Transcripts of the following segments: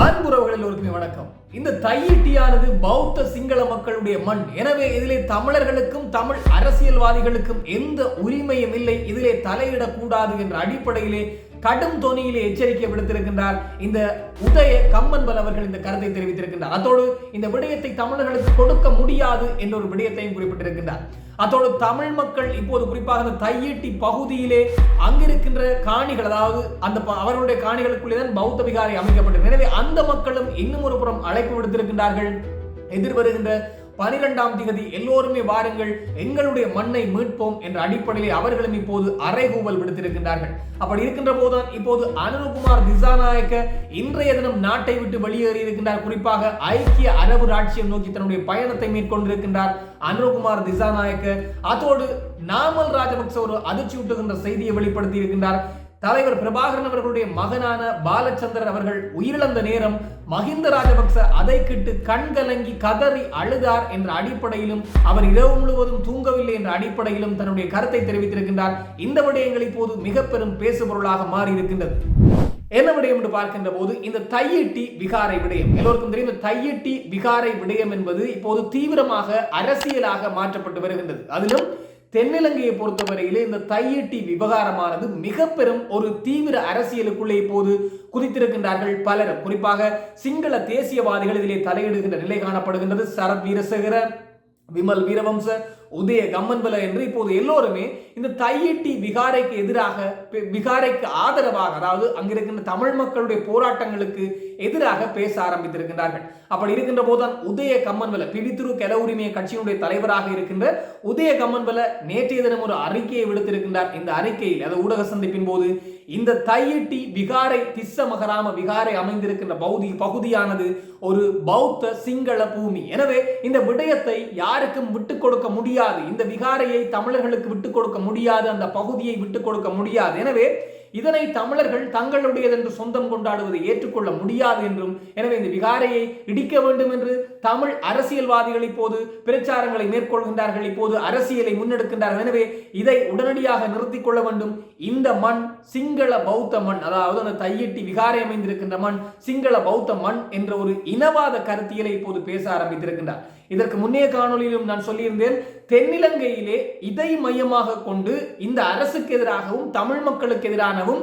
அன்புறவுகள் எல்லோருக்குமே வணக்கம். இந்த தையிட்டியானது பௌத்த சிங்கள மக்களுடைய மண். எனவே இதிலே தமிழர்களுக்கும் தமிழ் அரசியல்வாதிகளுக்கும் எந்த உரிமையும் இல்லை. இதிலே தலையிடக்கூடாது என்ற அடிப்படையிலே கடும் தோனியில் எச்சரிக்கை விடுத்திருக்கின்றார் இந்த உதய கம்மன்பல் அவர்கள் இந்த கருத்தை தெரிவித்திருக்கின்றார். அதோடு இந்த விடயத்தை தமிழர்களுக்கு கொடுக்க முடியாது என்ற ஒரு விடயத்தையும் குறிப்பிட்டிருக்கின்றார். அதோடு தமிழ் மக்கள் இப்போது குறிப்பாக அந்த தையீட்டி பகுதியிலே அங்கிருக்கின்ற காணிகள் அதாவது அந்த ப- அவர்களுடைய காணிகளுக்குள்ளே தான் பௌத்த விகாரை அமைக்கப்பட்டது எனவே அந்த மக்களும் இன்னும் ஒரு புறம் அழைப்பு விடுத்திருக்கின்றார்கள். எதிர்வருகின்ற பனிரெண்டாம் திகதி எல்லோருமே வாருங்கள் எங்களுடைய மண்ணை மீட்போம் என்ற அடிப்படையில் அவர்களும் இப்போது அறைகூவல் விடுத்திருக்கின்றார்கள். அப்படி இருக்கின்ற போதுதான் இப்போது அனுரகுமார் திசாநாயக்க இன்றைய தினம் நாட்டை விட்டு வெளியேறி இருக்கின்றார். குறிப்பாக ஐக்கிய அரபு ராட்சியம் நோக்கி தன்னுடைய பயணத்தை மேற்கொண்டிருக்கின்றார் அனுரகுமார் திசாநாயக்க. அதோடு நாமல் ராஜபக்ச ஒரு அதிர்ச்சி ஊட்டுகின்ற செய்தியை வெளிப்படுத்தி இருக்கின்றார் தலைவர் பிரபாகரன் அவர்களுடைய மகனான பாலச்சந்திரன் அவர்கள் உயிரிழந்த நேரம் மஹிந்த ராஜபக்ச அதை கிட்டு கண்கலங்கி கதறி அழுதார் என்ற அடிப்படையிலும் அவர் இரவு முழுவதும் தூங்கவில்லை என்ற அடிப்படையிலும் தன்னுடைய கருத்தை தெரிவித்திருக்கின்றார். இந்த விடயங்கள் இப்போது மிக பெரும் பேசுபொருளாக மாறி இருக்கின்றது என்ன விடயம் என்று பார்க்கின்ற போது இந்த தையிட்டி விகாரை விடயம். எல்லோருக்கும் தெரியும் இந்த தையிட்டி விகாரை விடயம் என்பது இப்போது தீவிரமாக அரசியலாக மாற்றப்பட்டு வருகின்றது. அதிலும் தென்னிலங்கையை பொறுத்தவரையிலே இந்த தையட்டி விவகாரமானது மிக பெரும் ஒரு தீவிர அரசியலுக்குள்ளே இப்போது குதித்திருக்கின்றார்கள் பலர் குறிப்பாக சிங்கள தேசியவாதிகள் இதிலே தலையிடுகின்ற நிலை காணப்படுகின்றது. சரத் வீரசேகர விமல் வீரவம்ச உதய கம்மன்பல என்று இப்போது எல்லோருமே இந்த தையிட்டி விகாரைக்கு எதிராக விகாரைக்கு ஆதரவாக அதாவது அங்கிருக்கின்ற தமிழ் மக்களுடைய போராட்டங்களுக்கு எதிராக பேச ஆரம்பித்திருக்கின்றார்கள். அப்படி இருக்கின்ற போதுதான் உதய கம்மன்பல பிடித்துரு கெல உரிமைய கட்சியினுடைய தலைவராக இருக்கின்ற உதய கம்மன்பல நேற்றைய தினம் ஒரு அறிக்கையை விடுத்திருக்கின்றார். இந்த அறிக்கையில் அது ஊடக சந்திப்பின் போது இந்த தையிட்டி விகாரை திஸ்ஸ மகராம விகாரை அமைந்திருக்கின்ற பௌதி பகுதியானது ஒரு பௌத்த சிங்கள பூமி. எனவே இந்த விடயத்தை யாருக்கும் விட்டுக் கொடுக்க முடியாது. முடியாது. இந்த விகாரையை தமிழர்களுக்கு விட்டுக் கொடுக்க முடியாது. அந்த பகுதியை விட்டுக் கொடுக்க முடியாது. எனவே இதனை தமிழர்கள் தங்களுடையது என்று சொந்தம் கொண்டாடுவதை ஏற்றுக்கொள்ள முடியாது என்றும் எனவே இந்த விகாரையை இடிக்க வேண்டும் என்று தமிழ் அரசியல்வாதிகள் இப்போது பிரச்சாரங்களை மேற்கொள்கின்றார்கள். இப்போது அரசியலை முன்னெடுக்கின்றார்கள். எனவே இதை உடனடியாக நிறுத்திக் கொள்ள வேண்டும். இந்த மண் சிங்கள பௌத்த மண் அதாவது அந்த தையெட்டி விகாரை அமைந்திருக்கின்ற மண் சிங்கள பௌத்த மண் என்ற ஒரு இனவாத கருத்தியலை இப்போது பேச ஆரம்பித்திருக்கின்றார். இதற்கு முன்னைய காணொளியிலும் நான் சொல்லியிருந்தேன் தென்னிலங்கையிலே இதை மையமாக கொண்டு இந்த அரசுக்கு எதிராகவும் தமிழ் மக்களுக்கு எதிரானவும்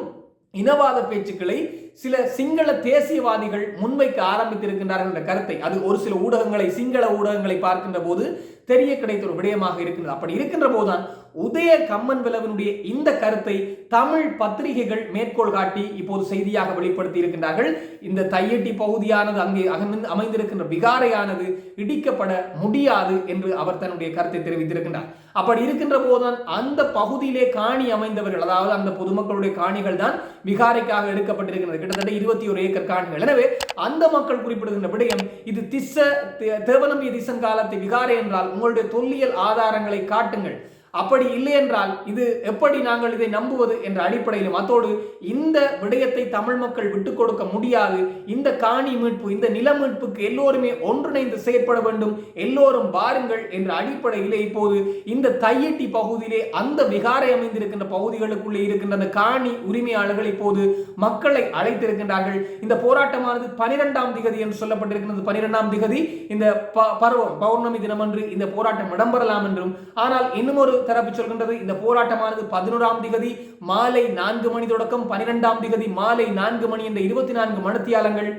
இனவாத பேச்சுக்களை சில சிங்கள தேசியவாதிகள் முன்வைக்க ஆரம்பித்திருக்கின்றார்கள் என்ற கருத்தை. அது ஒரு சில ஊடகங்களை சிங்கள ஊடகங்களை பார்க்கின்ற போது தெரிய கிடைத்த ஒரு விடயமாக இருக்கின்றது. அப்படி இருக்கின்ற போதுதான் உதய கம்மன் விளவனுடைய இந்த கருத்தை தமிழ் பத்திரிகைகள் மேற்கோள் காட்டி இப்போது செய்தியாக வெளிப்படுத்தி இருக்கின்றார்கள். இந்த தையட்டி பகுதியானது அங்கே அகமிந்து- அமைந்திருக்கின்ற விகாரையானது இடிக்கப்பட முடியாது என்று அவர் தன்னுடைய கருத்தை தெரிவித்திருக்கின்றார். அப்படி இருக்கின்ற போதுதான் அந்த பகுதியிலே காணி அமைந்தவர்கள் அதாவது அந்த பொதுமக்களுடைய காணிகள் தான் விகாரைக்காக எடுக்கப்பட்டிருக்கிறது கிட்டத்தட்ட இருபத்தி ஒரு ஏக்கர் காணிகள். எனவே அந்த மக்கள் குறிப்பிடுகின்ற விடயம் இது திச தே- தேவநம்பிய திசன் காலத்தை விகாரை என்றால் உங்களுடைய தொல்லியல் ஆதாரங்களை காட்டுங்கள். அப்படி இல்லை என்றால் இது எப்படி நாங்கள் இதை நம்புவது என்ற அடிப்படையிலும் அத்தோடு இந்த விடயத்தை தமிழ் மக்கள் விட்டுக் கொடுக்க முடியாது. இந்த காணி மீட்பு இந்த நில மீட்புக்கு எல்லோருமே ஒன்றிணைந்து செயற்பட வேண்டும். எல்லோரும் வாருங்கள் என்ற அடிப்படையிலே இப்போது இந்த தையட்டி பகுதியிலே அந்த விகாரை அமைந்திருக்கின்ற பகுதிகளுக்குள்ளே இருக்கின்ற அந்த காணி உரிமையாளர்கள் இப்போது மக்களை அழைத்திருக்கின்றார்கள். இந்த போராட்டமானது பனிரெண்டாம் திகதி என்று சொல்லப்பட்டிருக்கிறது பனிரெண்டாம் திகதி இந்த ப- பருவம் பௌர்ணமி தினமன்று இந்த போராட்டம் இடம்பெறலாம் என்றும் ஆனால் இன்னும் ஒரு தரப்பு சொல்கின்றது. இந்த போராட்டமானது பதினோராம் திகதி மாலை நான்கு மணி தொடக்கம் பனிரெண்டாம் திகதி மாலை நான்கு மணி என்ற இருபத்தி நான்கு மணித்தியாலங்கள்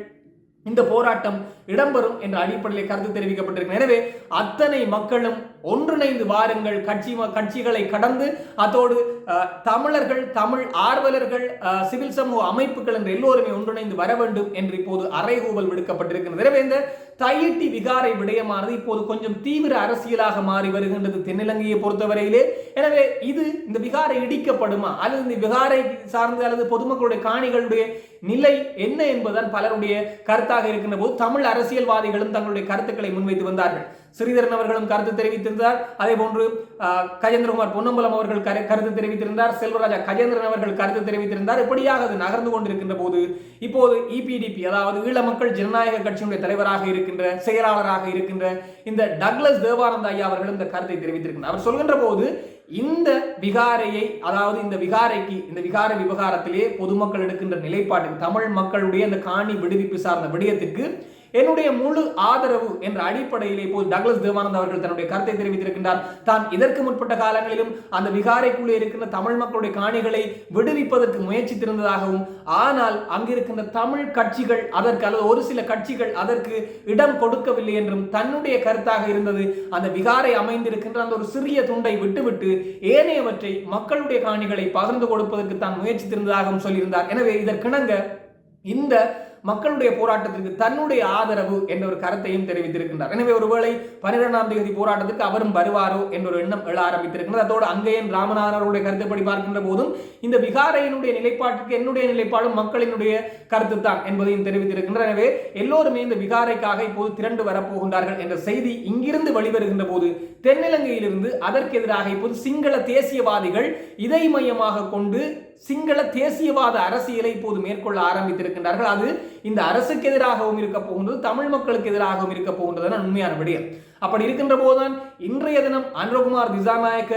இந்த போராட்டம் இடம்பெறும் என்ற அடிப்படையில் கருத்து தெரிவிக்கப்பட்டிருக்கு எனவே அத்தனை மக்களும் ஒன்றிணைந்து வாருங்கள். கட்சி கட்சிகளை கடந்து அதோடு தமிழர்கள் தமிழ் ஆர்வலர்கள் சிவில் சமூக அமைப்புகள் என்று எல்லோருமே ஒன்றிணைந்து வர வேண்டும் என்று இப்போது அறைகூவல் விடுக்கப்பட்டிருக்கிறது. எனவே இந்த தையிட்டி விகாரை விடயமானது இப்போது கொஞ்சம் தீவிர அரசியலாக மாறி வருகின்றது தென்னிலங்கையை பொறுத்தவரையிலே. எனவே இது இந்த விகாரை இடிக்கப்படுமா? அல்லது இந்த விகாரை சார்ந்து அல்லது பொதுமக்களுடைய காணிகளுடைய நிலை என்ன என்பதுதான் பலருடைய கருத்தாக இருக்கின்ற போது தமிழ் அரசியல்வாதிகளும் தங்களுடைய கருத்துக்களை முன்வைத்து வந்தார்கள். ஸ்ரீதரன் அவர்களும் கருத்து தெரிவித்திருந்தார். அதே போன்று கஜேந்திரகுமார் பொன்னம்பலம் அவர்கள் கரு- கருத்து தெரிவித்திருந்தார். செல்வராஜா கஜேந்திரன் அவர்கள் கருத்து தெரிவித்திருந்தார். இப்படியாக அது நகர்ந்து கொண்டிருக்கின்ற போது இப்போது இபிடிபி அதாவது ஈழ மக்கள் ஜனநாயக கட்சியினுடைய தலைவராக இருக்கின்ற செயலாளராக இருக்கின்ற இந்த டக்ளஸ் தேவானந்த ஐயா அவர்கள் இந்த கருத்தை தெரிவித்திருக்கிறார் அவர் சொல்கின்ற போது இந்த விகாரையை அதாவது இந்த விகாரைக்கு இந்த விகார விவகாரத்திலே பொதுமக்கள் எடுக்கின்ற நிலைப்பாட்டுக்கு தமிழ் மக்களுடைய இந்த காணி விடுவிப்பு சார்ந்த விடயத்திற்கு என்னுடைய முழு ஆதரவு என்ற அடிப்படையிலே போல் டக்ளஸ் தேவானந்த் அவர்கள் தன்னுடைய கருத்தை தெரிவித்திருக்கின்றார். தான் இதற்கு முற்பட்ட காலங்களிலும் அந்த விகாரைக்குள்ளே இருக்கின்ற தமிழ் மக்களுடைய காணிகளை விடுவிப்பதற்கு முயற்சித்திருந்ததாகவும் ஆனால் அங்கிருக்கின்ற தமிழ் கட்சிகள் அதற்கு அல்லது ஒரு சில கட்சிகள் அதற்கு இடம் கொடுக்கவில்லை என்றும் தன்னுடைய கருத்தாக இருந்தது. அந்த விகாரை அமைந்திருக்கின்ற அந்த ஒரு சிறிய துண்டை விட்டுவிட்டு ஏனையவற்றை மக்களுடைய காணிகளை பகிர்ந்து கொடுப்பதற்கு தான் முயற்சித்திருந்ததாகவும் சொல்லியிருந்தார். எனவே இதற்கிணங்க இந்த மக்களுடைய போராட்டத்திற்கு தன்னுடைய ஆதரவு என்ற ஒரு கருத்தையும் தெரிவித்திருக்கின்றார். எனவே ஒருவேளை பன்னிரெண்டாம் தேதி போராட்டத்துக்கு அவரும் வருவாரோ என்ற ஒரு எண்ணம் எழ ஆரம்பித்திருக்கிறது அதோடு அங்கேயும் ராமநாதன் அவருடைய கருத்துப்படி பார்க்கின்ற போதும் இந்த விகாரையினுடைய நிலைப்பாட்டுக்கு என்னுடைய நிலைப்பாடும் மக்களினுடைய கருத்து தான் என்பதையும் தெரிவித்திருக்கின்றார் எனவே எல்லோருமே இந்த விகாரைக்காக இப்போது திரண்டு வரப்போகின்றார்கள் என்ற செய்தி இங்கிருந்து வெளிவருகின்ற போது தென்னிலங்கையிலிருந்து அதற்கு எதிராக இப்போது சிங்கள தேசியவாதிகள் இதை மையமாக கொண்டு சிங்கள தேசியவாத அரசியலை இப்போது மேற்கொள்ள ஆரம்பித்திருக்கின்றார்கள். அது இந்த அரசுக்கு எதிராகவும் இருக்க போகின்றது தமிழ் மக்களுக்கு எதிராகவும் இருக்க போகின்றது உண்மையான விடயம். அப்படி இருக்கின்ற போதுதான் இன்றைய தினம் அனுரகுமார் திசாநாயக்க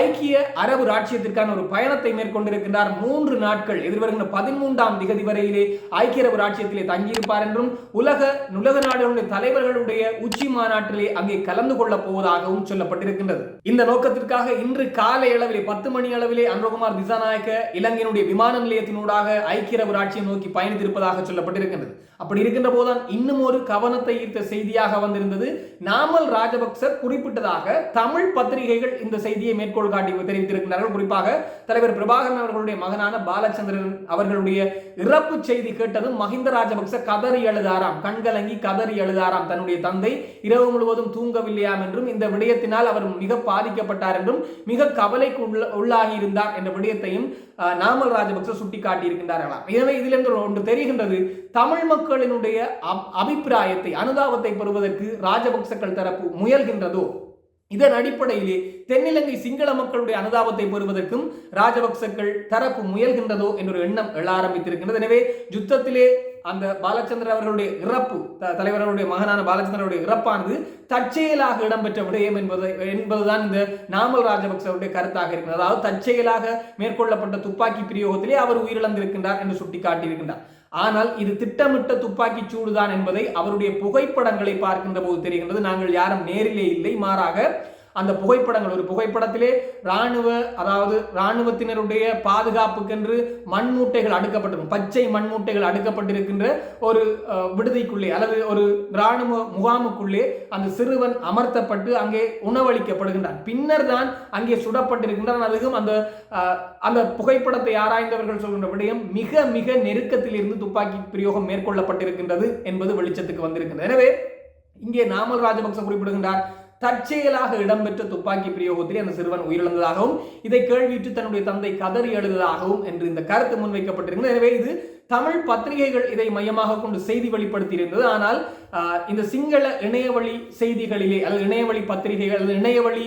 ஐக்கிய அரபு ராட்சியத்திற்கான ஒரு பயணத்தை மேற்கொண்டிருக்கின்றார். மூன்று நாட்கள் எதிர்வருகின்ற பதிமூன்றாம் திகதி வரையிலே ஐக்கிய அரபு ராட்சியத்திலே தங்கியிருப்பார் என்றும் உலக நுலக நாடுகளுடைய தலைவர்களுடைய உச்சி மாநாட்டிலே அங்கே கலந்து கொள்ளப் போவதாகவும் சொல்லப்பட்டிருக்கின்றது. இந்த நோக்கத்திற்காக இன்று காலை அளவிலே பத்து மணி அளவிலே அனுரகுமார் திசாநாயக்க இலங்கையினுடைய விமான நிலையத்தினூடாக ஐக்கிய அரபு ராட்சியம் நோக்கி பயணித்திருப்பதாக சொல்லப்பட்டிருக்கின்றது. அப்படி இருக்கின்ற போதுதான் இன்னும் ஒரு கவனத்தை ஈர்த்த செய்தியாக வந்திருந்தது. நான் நாமல் ராஜபக்ச குறிப்பிட்டதாக தமிழ் பத்திரிகைகள் இந்த செய்தியை மேற்கோள் காட்டி தெரிவித்திருக்கிறார்கள். குறிப்பாக தலைவர் பிரபாகரன் அவர்களுடைய மகனான பாலச்சந்திரன் அவர்களுடைய இறப்பு செய்தி கேட்டதும் மஹிந்த ராஜபக்ச கதறி எழுதாராம். கண்கலங்கி கதறி எழுதாராம். தன்னுடைய தந்தை இரவு முழுவதும் தூங்கவில்லையாம் என்றும் இந்த விடயத்தினால் அவர் மிக பாதிக்கப்பட்டார் என்றும் மிக கவலைக்கு உள்ளாகி இருந்தார் என்ற விடயத்தையும் நாமல் ராஜபக்ச சுட்டி காட்டியிருக்கின்றார்களாம் எனவே இதிலிருந்து ஒன்று தெரிகின்றது. தமிழ் மக்களினுடைய அபிப்பிராயத்தை அனுதாபத்தை பெறுவதற்கு ராஜபக்சக்கள் தரப்பு முயல்கின்றதோ? இதன் அடிப்படையிலே தென்னிலங்கை சிங்கள மக்களுடைய அனுதாபத்தை பெறுவதற்கும் ராஜபக்சக்கள் தரப்பு முயல்கின்றதோ என்ற ஒரு எண்ணம் எழ ஆரம்பித்திருக்கின்றது. எனவே யுத்தத்திலே அந்த பாலச்சந்திர அவர்களுடைய இறப்பு தலைவர்களுடைய மகனான பாலச்சந்திரனுடைய இறப்பானது தற்செயலாக இடம்பெற்ற விடயம் என்பது என்பதுதான் இந்த நாமல் ராஜபக்சவுடைய கருத்தாக இருக்கிறது. அதாவது தற்செயலாக மேற்கொள்ளப்பட்ட துப்பாக்கி பிரயோகத்திலே அவர் உயிரிழந்திருக்கின்றார் என்று சுட்டிக்காட்டியிருக்கின்றார். ஆனால் இது திட்டமிட்ட துப்பாக்கி சூடுதான் என்பதை அவருடைய புகைப்படங்களை பார்க்கின்ற போது தெரிகின்றது. நாங்கள் யாரும் நேரிலே இல்லை. மாறாக அந்த புகைப்படங்கள். ஒரு புகைப்படத்திலே இராணுவ அதாவது ராணுவத்தினருடைய பாதுகாப்புக்கென்று மண்மூட்டைகள் அடுக்கப்பட்டிருக்கும். பச்சை மண்மூட்டைகள் அடுக்கப்பட்டிருக்கின்ற ஒரு விடுதிக்குள்ளே அல்லது ஒரு ராணுவ முகாமுக்குள்ளே அந்த சிறுவன் அமர்த்தப்பட்டு அங்கே உணவளிக்கப்படுகின்றான். பின்னர் தான் அங்கே சுடப்பட்டிருக்கின்றான். அதுக்கும் அந்த அந்த புகைப்படத்தை ஆராய்ந்தவர்கள் சொல்கின்ற விடயம் மிக மிக நெருக்கத்தில் இருந்து துப்பாக்கி பிரயோகம் மேற்கொள்ளப்பட்டிருக்கின்றது என்பது வெளிச்சத்துக்கு வந்திருக்கின்றது. எனவே இங்கே நாமல் ராஜபக்ச குறிப்பிடுகின்றார். தற்செயலாக இடம்பெற்ற துப்பாக்கி பிரயோகத்தில் அந்த சிறுவன் உயிரிழந்ததாகவும் இதை கேள்வியிட்டு தன்னுடைய தந்தை கதறி எழுததாகவும் என்று இந்த கருத்து முன்வைக்கப்பட்டிருக்கிறது. எனவே இது தமிழ் பத்திரிகைகள் இதை மையமாக கொண்டு செய்தி வெளிப்படுத்தியிருந்தது. ஆனால் இந்த சிங்கள இணையவழி செய்திகளிலே அல்லது இணையவழி பத்திரிகைகள் அல்லது இணையவழி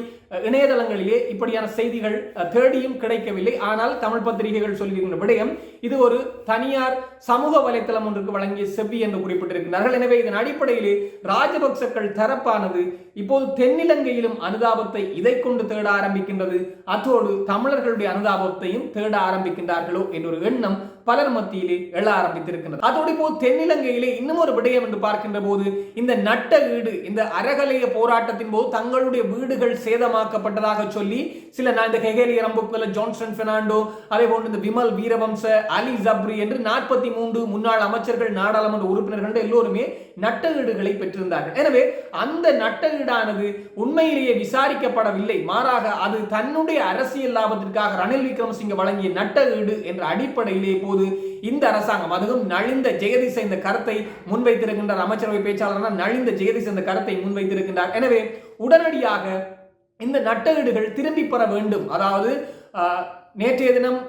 இணையதளங்களிலே இப்படியான செய்திகள் தேடியும் கிடைக்கவில்லை. ஆனால் தமிழ் பத்திரிகைகள் சொல்லுகின்ற விடயம் இது ஒரு தனியார் சமூக வலைத்தளம் ஒன்றுக்கு வழங்கிய செவ்வி என்று குறிப்பிட்டிருக்கிறார்கள். எனவே இதன் அடிப்படையிலே ராஜபக்சக்கள் தரப்பானது இப்போது தென்னிலங்கையிலும் அனுதாபத்தை இதை கொண்டு தேட ஆரம்பிக்கின்றது. அத்தோடு தமிழர்களுடைய அனுதாபத்தையும் தேட ஆரம்பிக்கின்றார்களோ என்ற ஒரு எண்ணம் பலர் மத்தியிலே எழ ஆரம்பித்திருக்கின்றது. அதோடு இப்போ தென்னிலங்கையிலே இன்னும் ஒரு விடயம் என்று பார்க்கின்ற போது இந்த நட்ட வீடு இந்த அறகலைய போராட்டத்தின் போது தங்களுடைய வீடுகள் சேதமாக்கப்பட்டதாக சொல்லி சில இந்த ஹெகேலி ரம்புக்வல ஜான்சன் பெர்னாண்டோ அதே போன்று இந்த விமல் வீரவம்ச அலி ஜப்ரி என்று நாற்பத்தி மூன்று முன்னாள் அமைச்சர்கள் நாடாளுமன்ற உறுப்பினர்கள் எல்லோருமே நட்ட வீடுகளை பெற்றிருந்தார்கள். எனவே அந்த நட்ட வீடானது உண்மையிலேயே விசாரிக்கப்படவில்லை. மாறாக அது தன்னுடைய அரசியல் லாபத்திற்காக ரணில் விக்ரமசிங்க வழங்கிய நட்ட வீடு என்ற அடிப்படையிலே போது இந்த அரசாங்கம் அதுவும் நலிந்த ஜெகதீச இந்த கருத்தை முன்வைத்திருக்கின்றார் அமைச்சரவை பேச்சாளர் நலிந்த ஜெகதீச இந்த கருத்தை முன்வைத்திருக்கின்றார். எனவே உடனடியாக இந்த நட்டகீடுகள் திரும்பி பெற வேண்டும். அதாவது நேற்றைய தினம்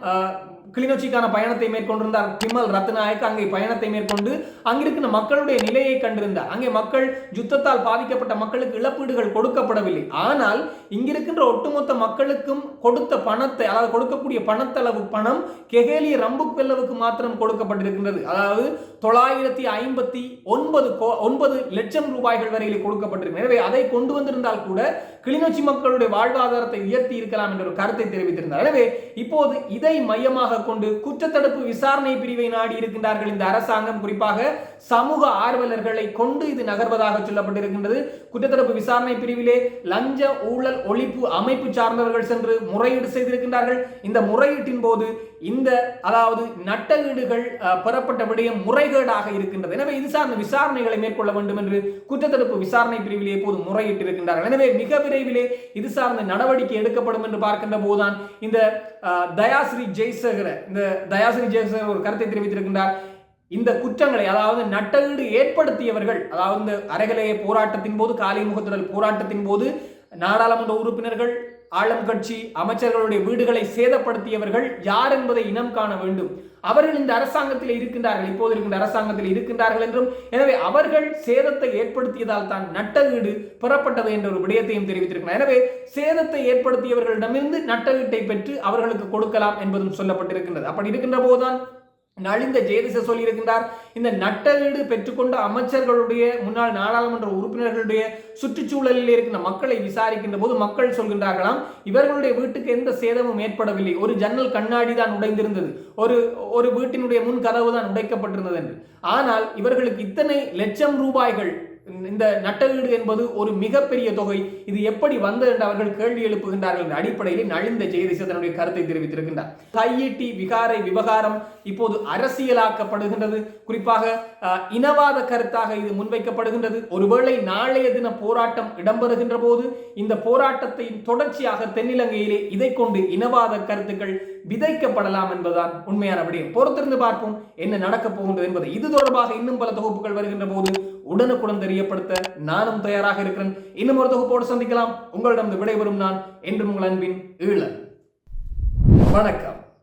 கிளிநொச்சிக்கான பயணத்தை மேற்கொண்டிருந்தார். கிமல் ரத்நாயக் அங்கே பயணத்தை மேற்கொண்டு அங்கிருக்கிற மக்களுடைய நிலையை கண்டிருந்தார். அங்கே மக்கள் யுத்தத்தால் பாதிக்கப்பட்ட மக்களுக்கு இழப்பீடுகள் கொடுக்கப்படவில்லை. ஆனால் இங்கிருக்கின்ற ஒட்டுமொத்த மக்களுக்கும் கொடுத்த பணத்தை அதாவது கொடுக்கக்கூடிய பணத்தளவு பணம் கெகேலி ரம்பு பெல்லவுக்கு மாத்திரம் கொடுக்கப்பட்டிருக்கின்றது. அதாவது தொள்ளாயிரத்தி ஐம்பத்தி ஒன்பது ஒன்பது லட்சம் ரூபாய்கள் வரையில் கொடுக்கப்பட்டிருக்கு. எனவே அதை கொண்டு வந்திருந்தால் கூட கிளிநொச்சி மக்களுடைய வாழ்வாதாரத்தை உயர்த்தி இருக்கலாம் என்ற ஒரு கருத்தை தெரிவித்திருந்தார். எனவே இப்போது இதை மையமாக கொண்டு குற்றத்தடுப்பு விசாரணை பிரிவை நாடி இருக்கின்றார்கள் இந்த அரசாங்கம். குறிப்பாக சமூக ஆர்வலர்களை கொண்டு இது நகர்வதாக சொல்லப்பட்டிருக்கின்றது. குற்றத்தடுப்பு விசாரணை பிரிவிலே லஞ்ச ஊழல் ஒழிப்பு அமைப்பு சார்ந்தவர்கள் சென்று முறையீடு செய்திருக்கின்றார்கள். இந்த முறையீட்டின் போது இந்த அதாவது நட்டஈடுகள் பெறப்பட்ட விடயம் முறைகேடாக இருக்கின்றது. எனவே இது சார்ந்த விசாரணைகளை மேற்கொள்ள வேண்டும் என்று குற்றத்தடுப்பு விசாரணை பிரிவிலே போது முறையிட்டிருக்கின்றார்கள். எனவே மிக விரைவிலே இது சார்ந்த நடவடிக்கை எடுக்கப்படும் என்று பார்க்கின்ற போதுதான் இந்த தயாஸ்ரீ ஜெய்சகர இந்த தயாஸ்ரீ ஜெய்சகர் ஒரு கருத்தை தெரிவித்திருக்கின்றார். இந்த குற்றங்களை அதாவது நட்டஈடு ஏற்படுத்தியவர்கள் அதாவது அரைகலைய போராட்டத்தின் போது காலை முகத்துடல் போராட்டத்தின் போது நாடாளுமன்ற உறுப்பினர்கள் ஆளும் கட்சி அமைச்சர்களுடைய வீடுகளை சேதப்படுத்தியவர்கள் யார் என்பதை இனம் காண வேண்டும். அவர்கள் இந்த அரசாங்கத்தில் இருக்கின்றார்கள் இப்போது இருக்கின்ற அரசாங்கத்தில் இருக்கின்றார்கள் என்றும் எனவே அவர்கள் சேதத்தை ஏற்படுத்தியதால் தான் நட்டஈடு பெறப்பட்டது என்ற ஒரு விடயத்தையும் தெரிவித்திருக்கிறார். எனவே சேதத்தை ஏற்படுத்தியவர்களிடமிருந்து நட்டஈட்டை பெற்று அவர்களுக்கு கொடுக்கலாம் என்பதும் சொல்லப்பட்டிருக்கின்றது. அப்படி இருக்கின்ற போதுதான் நலிந்த ஜெயதிச சொல்லியிருக்கின்றார் இந்த நட்டலீடு பெற்றுக்கொண்ட அமைச்சர்களுடைய முன்னாள் நாடாளுமன்ற உறுப்பினர்களுடைய சுற்றுச்சூழலில் இருக்கின்ற மக்களை விசாரிக்கின்ற போது மக்கள் சொல்கின்றார்களாம் இவர்களுடைய வீட்டுக்கு எந்த சேதமும் ஏற்படவில்லை. ஒரு ஜன்னல் கண்ணாடி தான் உடைந்திருந்தது. ஒரு ஒரு வீட்டினுடைய முன் கதவு தான் உடைக்கப்பட்டிருந்தது என்று. ஆனால் இவர்களுக்கு இத்தனை லட்சம் ரூபாய்கள் இந்த நட்டவீடு என்பது ஒரு மிகப்பெரிய தொகை. இது எப்படி வந்தது என்று அவர்கள் கேள்வி எழுப்புகின்றார்கள் என்ற அடிப்படையில் நலிந்த ஜெயதிச தன்னுடைய கருத்தை தெரிவித்திருக்கின்றார். கையீட்டி விகாரை விவகாரம் இப்போது அரசியலாக்கப்படுகின்றது. குறிப்பாக இனவாத கருத்தாக இது முன்வைக்கப்படுகின்றது. ஒருவேளை நாளைய தின போராட்டம் இடம்பெறுகின்ற போது இந்த போராட்டத்தை தொடர்ச்சியாக தென்னிலங்கையிலே இதை கொண்டு இனவாத கருத்துக்கள் விதைக்கப்படலாம் என்பதுதான் உண்மையான விடயம். பொறுத்திருந்து பார்ப்போம் என்ன நடக்கப் போகின்றது என்பது. இது தொடர்பாக இன்னும் பல தொகுப்புகள் வருகின்ற போது உடனுக்குடன் தெரியப்படுத்த நானும் தயாராக இருக்கிறேன். இன்னும் ஒரு தொகுப்போடு சந்திக்கலாம். உங்களிடம் விடைபெறும் நான் என்றும் உங்கள் அன்பின் ஈழ வணக்கம்.